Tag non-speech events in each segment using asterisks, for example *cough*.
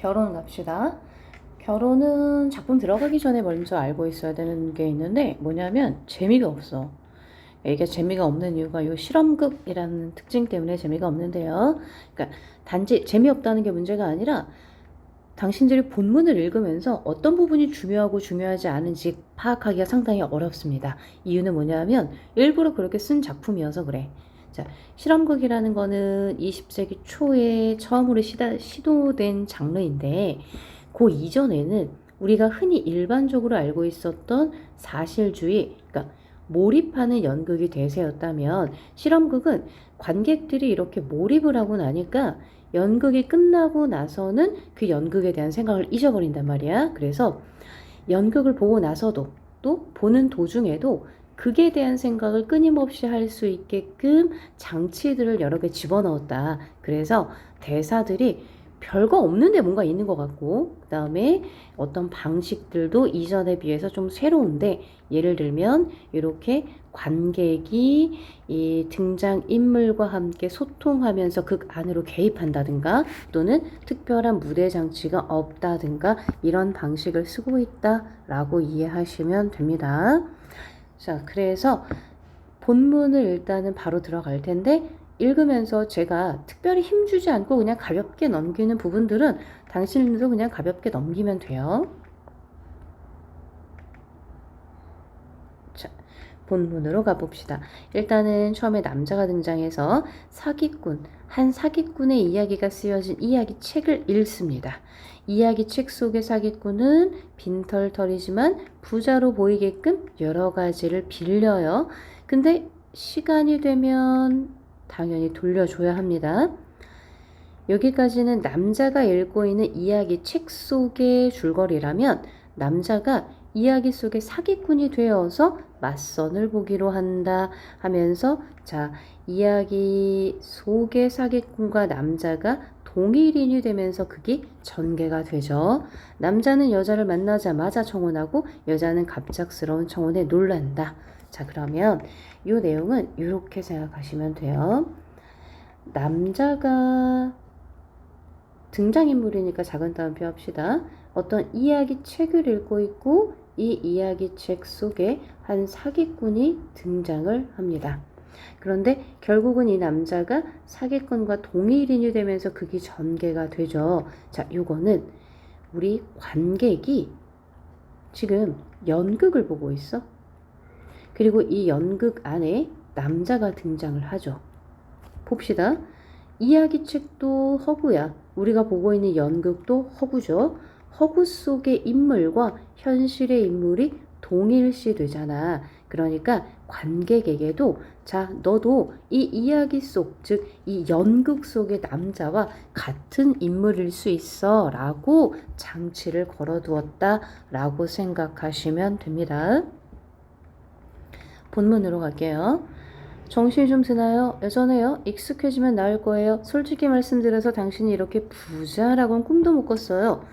결혼 갑시다. 결혼은 작품 들어가기 전에 먼저 알고 있어야 되는 게 있는데 뭐냐면 재미가 없어. 이게 재미가 없는 이유가 요 실험극이라는 특징 때문에 재미가 없는데요. 그러니까 단지 재미없다는 게 문제가 아니라 당신들이 본문을 읽으면서 어떤 부분이 중요하고 중요하지 않은지 파악하기가 상당히 어렵습니다. 이유는 뭐냐면 일부러 그렇게 쓴 작품이어서 그래. 자, 실험극이라는 거는 20세기 초에 처음으로 시다, 시도된 장르인데 그 이전에는 우리가 흔히 일반적으로 알고 있었던 사실주의, 그러니까 몰입하는 연극이 대세였다면 실험극은 관객들이 이렇게 몰입을 하고 나니까 연극이 끝나고 나서는 그 연극에 대한 생각을 잊어버린단 말이야. 그래서 연극을 보고 나서도 또 보는 도중에도 극에 대한 생각을 끊임없이 할 수 있게끔 장치들을 여러 개 집어넣었다. 그래서 대사들이 별거 없는데 뭔가 있는 것 같고, 그 다음에 어떤 방식들도 이전에 비해서 좀 새로운데, 예를 들면, 이렇게 관객이 이 등장 인물과 함께 소통하면서 극 안으로 개입한다든가, 또는 특별한 무대 장치가 없다든가, 이런 방식을 쓰고 있다라고 이해하시면 됩니다. 자, 그래서 본문을 일단은 바로 들어갈 텐데, 읽으면서 제가 특별히 힘주지 않고 그냥 가볍게 넘기는 부분들은 당신들도 그냥 가볍게 넘기면 돼요. 자, 본문으로 가봅시다. 일단은 처음에 남자가 등장해서 사기꾼, 한 사기꾼의 이야기가 쓰여진 이야기 책을 읽습니다. 이야기 책 속의 사기꾼은 빈털털이지만 부자로 보이게끔 여러 가지를 빌려요. 근데 시간이 되면 당연히 돌려줘야 합니다. 여기까지는 남자가 읽고 있는 이야기 책 속의 줄거리라면 남자가 이야기 속의 사기꾼이 되어서 맞선을 보기로 한다 하면서 자 이야기 속의 사기꾼과 남자가 동일인이 되면서 그게 전개가 되죠. 남자는 여자를 만나자마자 청혼하고 여자는 갑작스러운 청혼에 놀란다. 자 그러면 이 내용은 이렇게 생각하시면 돼요. 남자가 등장인물이니까 작은 따옴표 합시다. 어떤 이야기 책을 읽고 있고 이 이야기 책 속에 한 사기꾼이 등장을 합니다. 그런데 결국은 이 남자가 사기꾼과 동일인이 되면서 극이 전개가 되죠. 자, 요거는 우리 관객이 지금 연극을 보고 있어. 그리고 이 연극 안에 남자가 등장을 하죠. 봅시다. 이야기 책도 허구야. 우리가 보고 있는 연극도 허구죠. 허구 속의 인물과 현실의 인물이 동일시 되잖아. 그러니까 관객에게도 자, 너도 이 이야기 속, 즉, 이 연극 속의 남자와 같은 인물일 수 있어. 라고 장치를 걸어 두었다. 라고 생각하시면 됩니다. 본문으로 갈게요. 정신이 좀 드나요? 여전해요? 익숙해지면 나을 거예요. 솔직히 말씀드려서 당신이 이렇게 부자라고는 꿈도 못 꿨어요.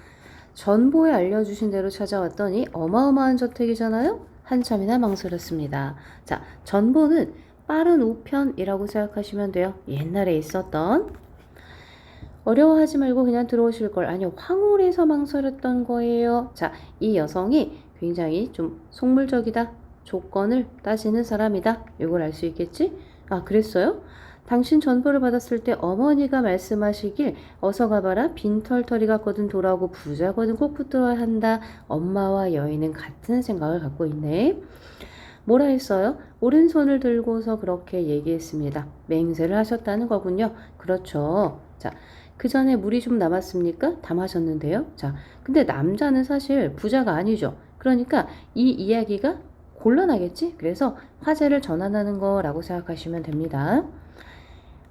전보에 알려주신 대로 찾아왔더니 어마어마한 저택이잖아요? 한참이나 망설였습니다. 자, 전보는 빠른 우편이라고 생각하시면 돼요. 옛날에 있었던. 어려워하지 말고 그냥 들어오실 걸. 아니요, 황홀해서 망설였던 거예요. 자, 이 여성이 굉장히 좀 속물적이다. 조건을 따지는 사람이다. 이걸 알 수 있겠지? 아, 그랬어요? 당신 전보를 받았을 때 어머니가 말씀하시길 어서 가봐라 빈털터리 같거든 돌아오고 부자거든 꼭 붙들어야 한다. 엄마와 여인은 같은 생각을 갖고 있네. 뭐라 했어요? 오른손을 들고서 그렇게 얘기했습니다. 맹세를 하셨다는 거군요. 그렇죠. 자, 그 전에 물이 좀 남았습니까? 다 마셨는데요. 자, 근데 남자는 사실 부자가 아니죠. 그러니까 이 이야기가 곤란하겠지? 그래서 화제를 전환하는 거라고 생각하시면 됩니다.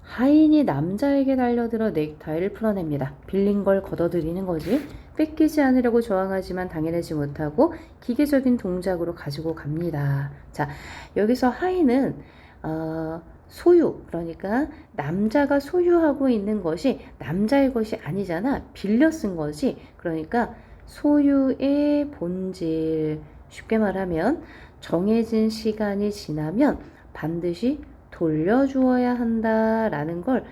하인이 남자에게 달려들어 넥타이를 풀어냅니다. 빌린 걸 걷어들이는 거지. 뺏기지 않으려고 저항하지만 당해내지 못하고 기계적인 동작으로 가지고 갑니다. 자, 여기서 하인은 어, 소유, 그러니까 남자가 소유하고 있는 것이 남자의 것이 아니잖아. 빌려 쓴 거지. 그러니까 소유의 본질. 쉽게 말하면 정해진 시간이 지나면 반드시 돌려주어야 한다라는 걸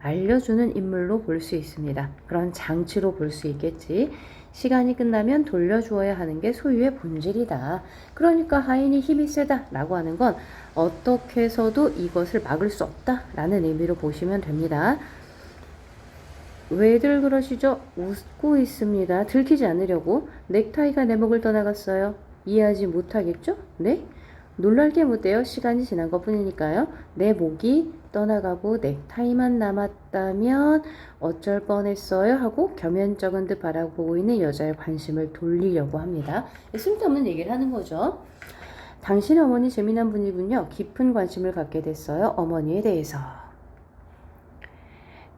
알려주는 인물로 볼 수 있습니다. 그런 장치로 볼 수 있겠지. 시간이 끝나면 돌려주어야 하는 게 소유의 본질이다. 그러니까 하인이 힘이 세다 라고 하는 건 어떻게 해서도 이것을 막을 수 없다 라는 의미로 보시면 됩니다. 왜들 그러시죠? 웃고 있습니다. 들키지 않으려고 넥타이가 내 목을 떠나갔어요. 이해하지 못하겠죠? 네? 놀랄 게 못돼요. 시간이 지난 것 뿐이니까요. 내 목이 떠나가고 넥타이만 남았다면 어쩔 뻔했어요 하고 겸연쩍은 듯 바라보고 있는 여자의 관심을 돌리려고 합니다. 쓸데없는 얘기를 하는 거죠. 당신의 어머니 재미난 분이군요. 깊은 관심을 갖게 됐어요. 어머니에 대해서.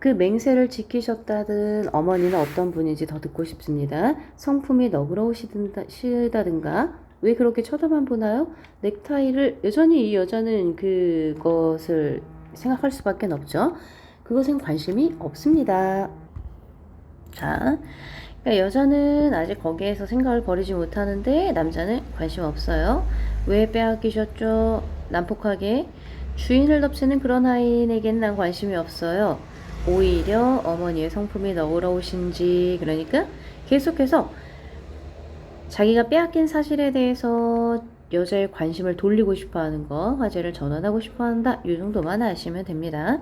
그 맹세를 지키셨다든 어머니는 어떤 분인지 더 듣고 싶습니다. 성품이 너그러우시다든가 왜 그렇게 쳐다만 보나요? 넥타이를 여전히 이 여자는 그것을 생각할 수밖에 없죠. 그것엔 관심이 없습니다. 자, 그러니까 여자는 아직 거기에서 생각을 버리지 못하는데 남자는 관심 없어요. 왜 빼앗기셨죠? 난폭하게 주인을 덮치는 그런 하인에게는 난 관심이 없어요. 오히려 어머니의 성품이 너그러우신지 그러니까 계속해서 자기가 빼앗긴 사실에 대해서 여자의 관심을 돌리고 싶어 하는 거, 화제를 전환하고 싶어 한다. 이 정도만 아시면 됩니다.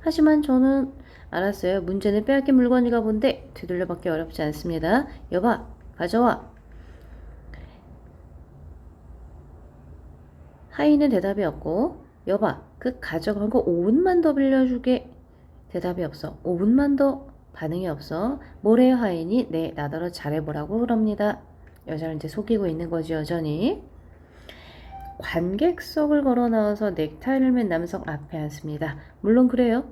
하지만 저는 알았어요. 문제는 빼앗긴 물건이가 본데 되돌려 받기 어렵지 않습니다. 여봐, 가져와. 하인은 대답이 없고, 여봐, 그 가져간 거 5분만 더 빌려주게. 대답이 없어. 5분만 더 반응이 없어. 모래 하인이 네, 나더러 잘해보라고 그럽니다. 여자를 이제 속이고 있는 거지, 여전히. 관객석을 걸어 나와서 넥타이를 맨 남성 앞에 앉습니다. 물론 그래요.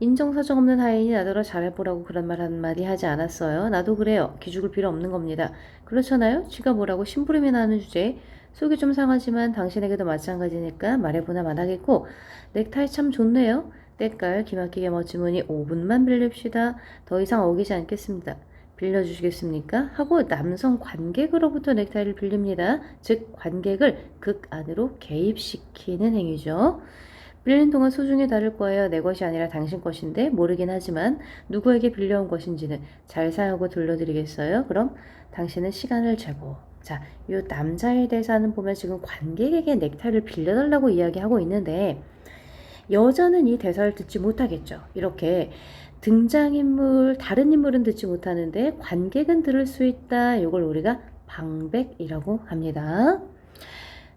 인정사정 없는 하인이 나더러 잘해보라고 그런 말 한마디 하지 않았어요. 나도 그래요. 기죽을 필요 없는 겁니다. 그렇잖아요? 지가 뭐라고 심부름이 나는 주제에 속이 좀 상하지만 당신에게도 마찬가지니까 말해보나 마나겠고 넥타이 참 좋네요. 때깔 기막히게 멋진 분이 5분만 빌립시다. 더 이상 어기지 않겠습니다. 빌려주시겠습니까? 하고 남성 관객으로부터 넥타이를 빌립니다. 즉 관객을 극 안으로 개입시키는 행위죠. 빌린 동안 소중히 다를 거예요. 내 것이 아니라 당신 것인데 모르긴 하지만 누구에게 빌려온 것인지는 잘 사용하고 돌려드리겠어요. 그럼 당신은 시간을 재고 자, 이 남자의 대사는 보면 지금 관객에게 넥타이를 빌려달라고 이야기하고 있는데 여자는 이 대사를 듣지 못하겠죠. 이렇게 등장인물, 다른 인물은 듣지 못하는데 관객은 들을 수 있다. 이걸 우리가 방백이라고 합니다.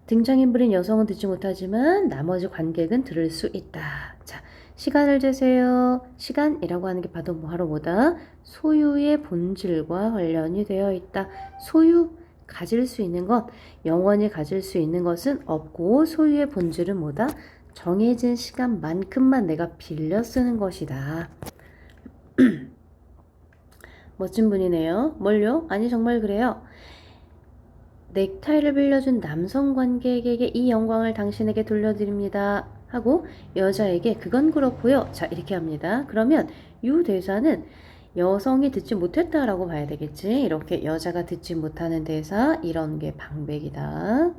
등장인물인 여성은 듣지 못하지만 나머지 관객은 들을 수 있다. 자, 시간을 재세요. 시간이라고 하는 게 바로 뭐하러 뭐다? 소유의 본질과 관련이 되어 있다. 소유, 가질 수 있는 것, 영원히 가질 수 있는 것은 없고 소유의 본질은 뭐다? 정해진 시간만큼만 내가 빌려 쓰는 것이다. *clears throat* 멋진 분이네요. 뭘요? 아니 정말 그래요. 넥타이를 빌려준 남성 관객에게 이 영광을 당신에게 돌려드립니다. 하고 여자에게 그건 그렇고요. 자 이렇게 합니다. 그러면 이 대사는 여성이 듣지 못했다라고 봐야 되겠지. 이렇게 여자가 듣지 못하는 대사 이런 게 방백이다.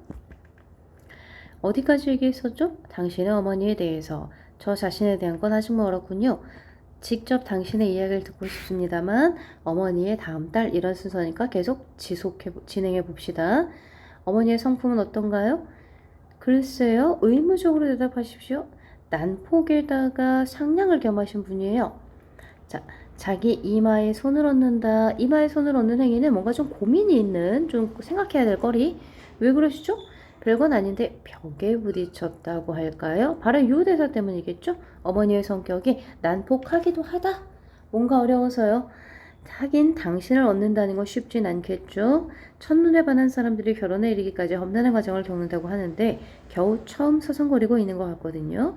어디까지 얘기했었죠? 당신의 어머니에 대해서 저 자신에 대한 건 아직 멀었군요. 직접 당신의 이야기를 듣고 싶습니다만 어머니의 다음 달 이런 순서니까 계속 지속해 진행해 봅시다. 어머니의 성품은 어떤가요? 글쎄요. 의무적으로 대답하십시오. 난폭에다가 상냥을 겸하신 분이에요. 자, 자기 이마에 손을 얹는다. 이마에 손을 얹는 행위는 뭔가 좀 고민이 있는 좀 생각해야 될 거리. 왜 그러시죠? 별건 아닌데 벽에 부딪혔다고 할까요? 바로 이 대사 때문이겠죠? 어머니의 성격이 난폭하기도 하다. 뭔가 어려워서요. 하긴 당신을 얻는다는 건 쉽진 않겠죠. 첫눈에 반한 사람들이 결혼에 이르기까지 험난한 과정을 겪는다고 하는데 겨우 처음 서성거리고 있는 것 같거든요.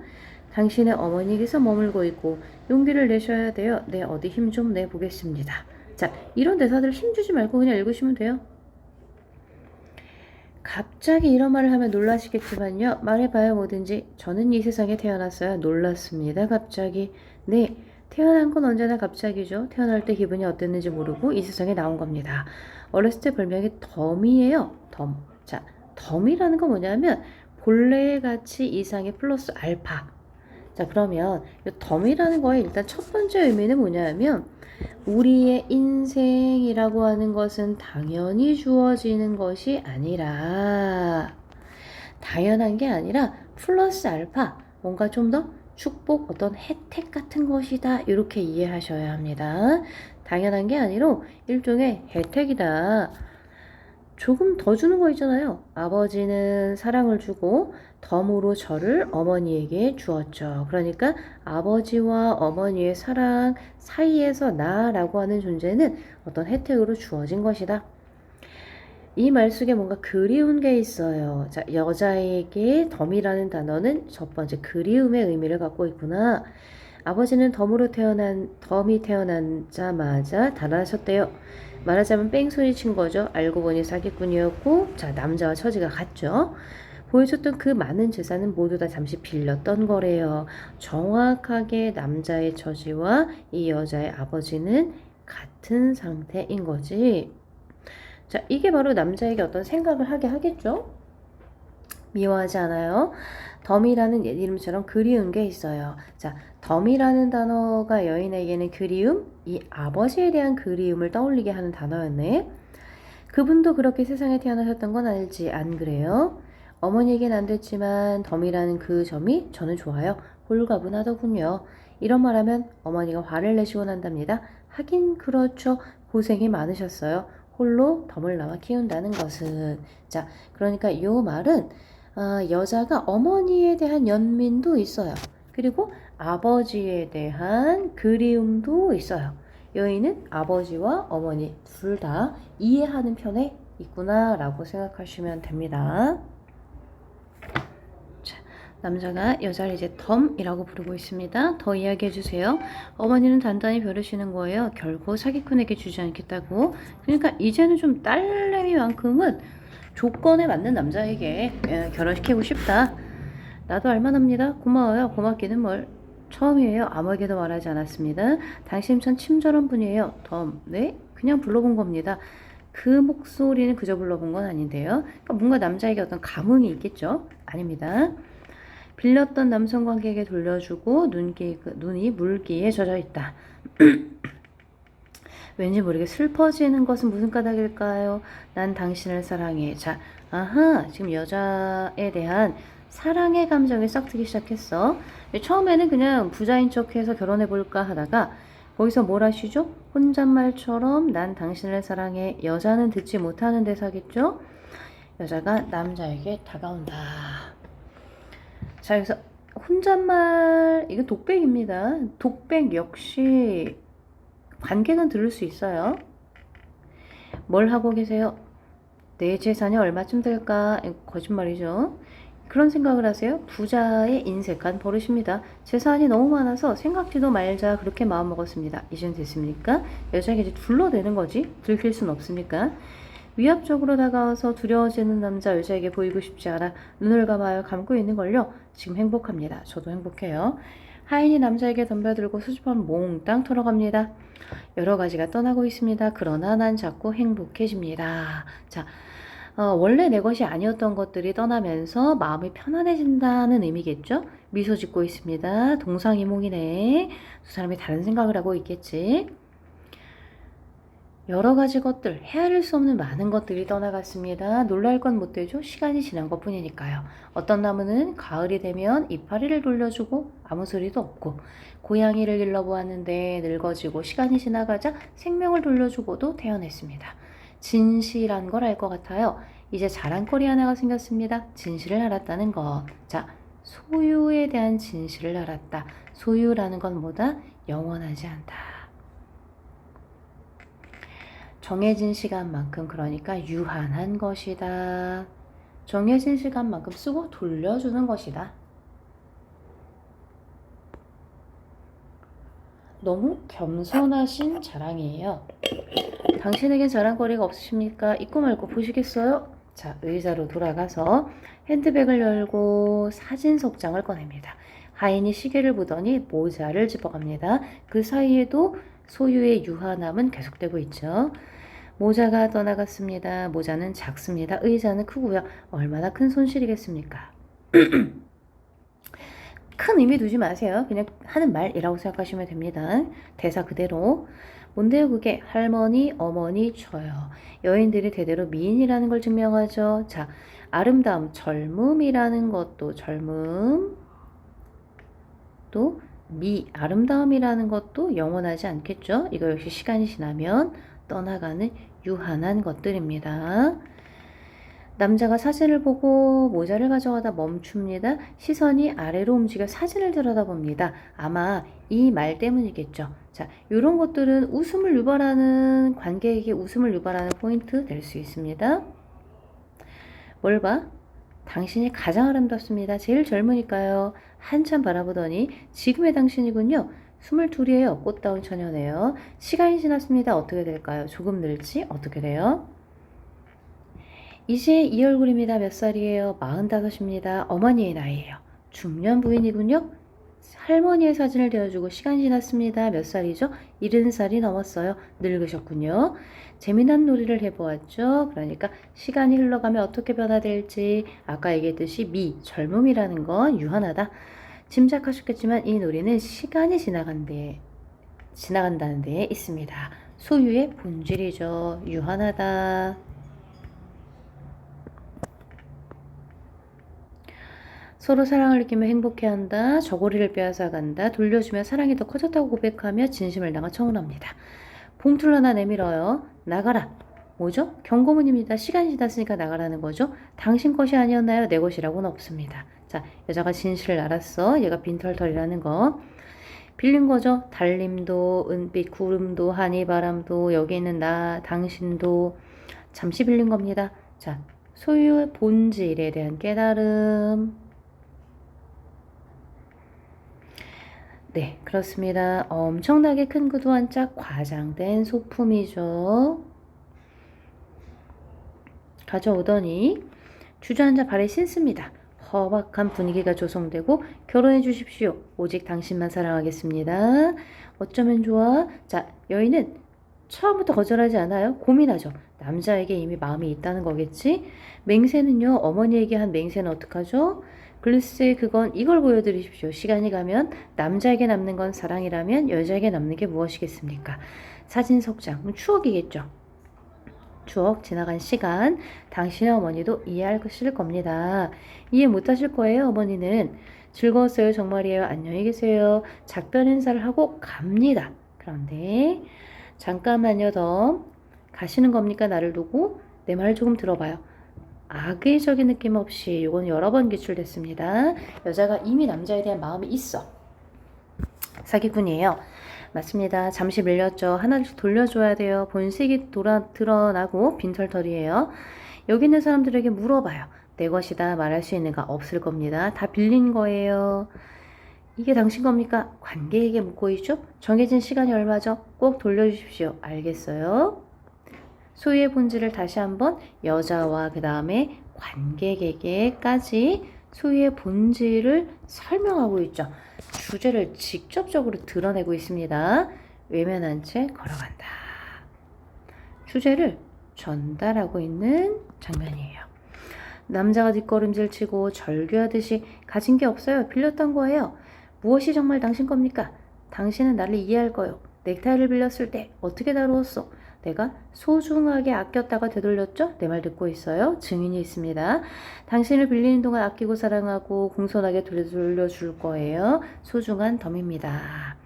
당신의 어머니에게서 머물고 있고 용기를 내셔야 돼요. 네, 어디 힘 좀 내보겠습니다. 자, 이런 대사들 힘주지 말고 그냥 읽으시면 돼요. 갑자기 이런 말을 하면 놀라시겠지만요. 말해봐요, 뭐든지. 저는 이 세상에 태어났어요. 놀랐습니다, 갑자기. 네, 태어난 건 언제나 갑자기죠. 태어날 때 기분이 어땠는지 모르고 이 세상에 나온 겁니다. 어렸을 때 별명이 덤이에요. 덤. 자, 덤이라는 건 뭐냐면 본래의 가치 이상의 플러스 알파. 자, 그러면 이 덤이라는 거의 일단 첫 번째 의미는 뭐냐면 우리의 인생이라고 하는 것은 당연히 주어지는 것이 아니라 당연한 게 아니라 플러스 알파 뭔가 좀 더 축복 어떤 혜택 같은 것이다 이렇게 이해하셔야 합니다. 당연한 게 아니라 일종의 혜택이다. 조금 더 주는 거 있잖아요. 아버지는 사랑을 주고 덤으로 저를 어머니에게 주었죠. 그러니까 아버지와 어머니의 사랑 사이에서 나라고 하는 존재는 어떤 혜택으로 주어진 것이다. 이 말 속에 뭔가 그리운 게 있어요. 자, 여자에게 덤이라는 단어는 첫 번째 그리움의 의미를 갖고 있구나. 아버지는 덤으로 태어난 덤이 태어나자마자 달아나셨대요. 말하자면 뺑소니 친 거죠. 알고 보니 사기꾼이었고, 자 남자와 처지가 같죠. 보여줬던 그 많은 재산은 모두 다 잠시 빌렸던 거래요. 정확하게 남자의 처지와 이 여자의 아버지는 같은 상태인 거지. 자, 이게 바로 남자에게 어떤 생각을 하게 하겠죠? 미워하지 않아요? 덤이라는 옛 이름처럼 그리운 게 있어요. 자, 덤이라는 단어가 여인에게는 그리움, 이 아버지에 대한 그리움을 떠올리게 하는 단어였네. 그분도 그렇게 세상에 태어나셨던 건 알지, 안 그래요? 어머니에겐 안 됐지만 덤이라는 그 점이 저는 좋아요. 홀가분하더군요. 이런 말하면 어머니가 화를 내시곤 한답니다. 하긴 그렇죠. 고생이 많으셨어요. 홀로 덤을 나와 키운다는 것은 자 그러니까 이 말은 아, 여자가 어머니에 대한 연민도 있어요. 그리고 아버지에 대한 그리움도 있어요. 여인은 아버지와 어머니 둘 다 이해하는 편에 있구나라고 생각하시면 됩니다. 자, 남자가 여자를 이제 덤이라고 부르고 있습니다. 더 이야기해 주세요. 어머니는 단단히 벼르시는 거예요. 결코 사기꾼에게 주지 않겠다고. 그러니까 이제는 좀 딸내미만큼은 조건에 맞는 남자에게 예, 결혼시키고 싶다. 나도 알만합니다. 고마워요. 고맙기는 뭘. 처음이에요. 아무에게도 말하지 않았습니다. 당신 참 친절한 분이에요. 덤. 네? 그냥 불러본 겁니다. 그 목소리는 그저 불러본 건 아닌데요. 그러니까 뭔가 남자에게 어떤 감흥이 있겠죠? 아닙니다. 빌렸던 남성 관계에게 돌려주고 눈기, 눈이 물기에 젖어 있다. *clears throat* 왠지 모르게 슬퍼지는 것은 무슨 까닭일까요? 난 당신을 사랑해. 자, 아하, 지금 여자에 대한 사랑의 감정이 싹트기 시작했어. 처음에는 그냥 부자인 척해서 결혼해 볼까 하다가 거기서 뭘 하시죠? 혼잣말처럼 난 당신을 사랑해. 여자는 듣지 못하는 대사겠죠? 여자가 남자에게 다가온다. 자, 여기서 혼잣말, 이거 독백입니다. 독백 역시 관계는 들을 수 있어요. 뭘 하고 계세요? 내 재산이 얼마쯤 될까? 거짓말이죠. 그런 생각을 하세요? 부자의 인색한 버릇입니다. 재산이 너무 많아서 생각지도 말자 그렇게 마음먹었습니다. 이젠 됐습니까? 여자에게 이제 둘러대는 거지? 들킬 순 없습니까? 위압적으로 다가와서 두려워지는 남자 여자에게 보이고 싶지 않아 눈을 감아요. 감고 있는 걸요. 지금 행복합니다. 저도 행복해요. 하인이 남자에게 덤벼들고 수줍한 몽땅 털어갑니다. 여러 가지가 떠나고 있습니다. 그러나 난 자꾸 행복해집니다. 자, 어, 원래 내 것이 아니었던 것들이 떠나면서 마음이 편안해진다는 의미겠죠? 미소 짓고 있습니다. 동상이몽이네. 두 사람이 다른 생각을 하고 있겠지. 여러 가지 것들, 헤아릴 수 없는 많은 것들이 떠나갔습니다. 놀랄 건 못 되죠? 시간이 지난 것 뿐이니까요. 어떤 나무는 가을이 되면 이파리를 돌려주고 아무 소리도 없고, 고양이를 길러보았는데 늙어지고 시간이 지나가자 생명을 돌려주고도 태어났습니다. 진실한 걸 알 것 같아요. 이제 자랑거리 하나가 생겼습니다. 진실을 알았다는 것. 자, 소유에 대한 진실을 알았다. 소유라는 건 뭐다? 영원하지 않다. 정해진 시간만큼 그러니까 유한한 것이다. 정해진 시간만큼 쓰고 돌려주는 것이다. 너무 겸손하신 자랑이에요. 당신에겐 자랑거리가 없으십니까? 있고 말고 보시겠어요? 자, 의자로 돌아가서 핸드백을 열고 사진 속장을 꺼냅니다. 하인이 시계를 보더니 모자를 집어갑니다. 그 사이에도 소유의 유한함은 계속되고 있죠. 모자가 떠나갔습니다. 모자는 작습니다. 의자는 크고요. 얼마나 큰 손실이겠습니까? *clears throat* 큰 의미 두지 마세요. 그냥 하는 말이라고 생각하시면 됩니다. 대사 그대로. 뭔데요, 그게? 할머니, 어머니, 저요. 여인들이 대대로 미인이라는 걸 증명하죠. 자, 아름다움, 젊음이라는 것도 젊음. 또, 미, 아름다움이라는 것도 영원하지 않겠죠. 이거 역시 시간이 지나면 떠나가는 유한한 것들입니다. 남자가 사진을 보고 모자를 가져가다 멈춥니다. 시선이 아래로 움직여 사진을 들여다봅니다. 아마 이 말 때문이겠죠. 자, 이런 것들은 웃음을 유발하는 관객에게 웃음을 유발하는 포인트 될 수 있습니다. 뭘 봐? 당신이 가장 아름답습니다. 제일 젊으니까요. 한참 바라보더니 지금의 당신이군요. 22이에요. 꽃다운 처녀네요. 시간이 지났습니다. 어떻게 될까요? 조금 늘지? 어떻게 돼요? 이제 이 얼굴입니다. 몇 살이에요? 45입니다. 어머니의 나이예요. 중년 부인이군요. 할머니의 사진을 대어주고 시간이 지났습니다. 몇 살이죠? 70살이 넘었어요. 늙으셨군요. 재미난 놀이를 해보았죠. 그러니까 시간이 흘러가면 어떻게 변화될지 아까 얘기했듯이 미, 젊음이라는 건 유한하다. 짐작하셨겠지만 이 놀이는 시간이 지나간 데 지나간다는 데에 있습니다. 소유의 본질이죠. 유한하다. 서로 사랑을 느끼며 행복해한다. 저고리를 빼앗아 간다. 돌려주며 사랑이 더 커졌다고 고백하며 진심을 담아 청혼합니다. 봉투를 하나 내밀어요. 나가라. 뭐죠? 경고문입니다. 시간이 지났으니까 나가라는 거죠. 당신 것이 아니었나요? 내 것이라고는 없습니다. 자, 여자가 진실을 알았어. 얘가 빈털털이라는 거. 빌린 거죠. 달림도, 은빛, 구름도, 하니, 바람도, 여기 있는 나, 당신도 잠시 빌린 겁니다. 자, 소유의 본질에 대한 깨달음. 네, 그렇습니다. 엄청나게 큰 구두 한 짝 과장된 소품이죠. 가져오더니 주저앉아 발에 신습니다. 허박한 분위기가 조성되고 결혼해 주십시오. 오직 당신만 사랑하겠습니다. 어쩌면 좋아? 자, 여인은 처음부터 거절하지 않아요. 고민하죠. 남자에게 이미 마음이 있다는 거겠지? 맹세는요, 어머니에게 한 맹세는 어떡하죠? 글쎄, 그건 이걸 보여드리십시오. 시간이 가면 남자에게 남는 건 사랑이라면 여자에게 남는 게 무엇이겠습니까? 사진 속장, 추억이겠죠. 추억, 지나간 시간, 당신의 어머니도 이해하실 겁니다. 이해 못 하실 거예요, 어머니는. 즐거웠어요, 정말이에요. 안녕히 계세요. 작별 인사를 하고 갑니다. 그런데 잠깐만요, 더 가시는 겁니까? 나를 두고 내말 조금 들어봐요. 악의적인 느낌 없이 이건 여러 번 기출됐습니다. 여자가 이미 남자에 대한 마음이 있어. 사기꾼이에요. 맞습니다. 잠시 밀렸죠. 하나씩 돌려줘야 돼요. 본색이 돌아, 드러나고 빈털털이에요. 여기 있는 사람들에게 물어봐요. 내 것이다 말할 수 있는가 없을 겁니다. 다 빌린 거예요. 이게 당신 겁니까? 관계에게 묻고 있죠? 정해진 시간이 얼마죠? 꼭 돌려주십시오. 알겠어요? 소유의 본질을 다시 한번 여자와 그 다음에 관객에게까지 소유의 본질을 설명하고 있죠. 주제를 직접적으로 드러내고 있습니다. 외면한 채 걸어간다. 주제를 전달하고 있는 장면이에요. 남자가 뒷걸음질 치고 절규하듯이 가진 게 없어요. 빌렸던 거예요. 무엇이 정말 당신 겁니까? 당신은 나를 이해할 거요. 넥타이를 빌렸을 때 어떻게 다루었어? 내가 소중하게 아꼈다가 되돌렸죠? 내 말 듣고 있어요. 증인이 있습니다. 당신을 빌리는 동안 아끼고 사랑하고 공손하게 돌려줄 거예요. 소중한 덤입니다.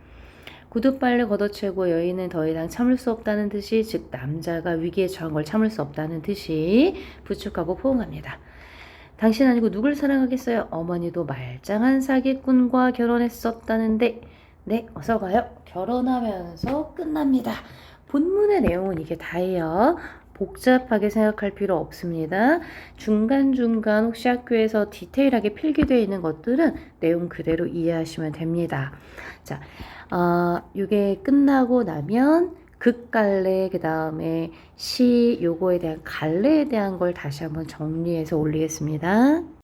구두발을 걷어채고 여인은 더 이상 참을 수 없다는 듯이 즉 남자가 위기에 처한 걸 참을 수 없다는 듯이 부축하고 포옹합니다. 당신 아니고 누굴 사랑하겠어요? 어머니도 말짱한 사기꾼과 결혼했었다는데 네 어서 가요. 결혼하면서 끝납니다. 본문의 내용은 이게 다예요. 복잡하게 생각할 필요 없습니다. 중간중간 혹시 학교에서 디테일하게 필기되어 있는 것들은 내용 그대로 이해하시면 됩니다. 자, 어, 이게 끝나고 나면 극갈래, 그 다음에 시, 요거에 대한 갈래에 대한 걸 다시 한번 정리해서 올리겠습니다.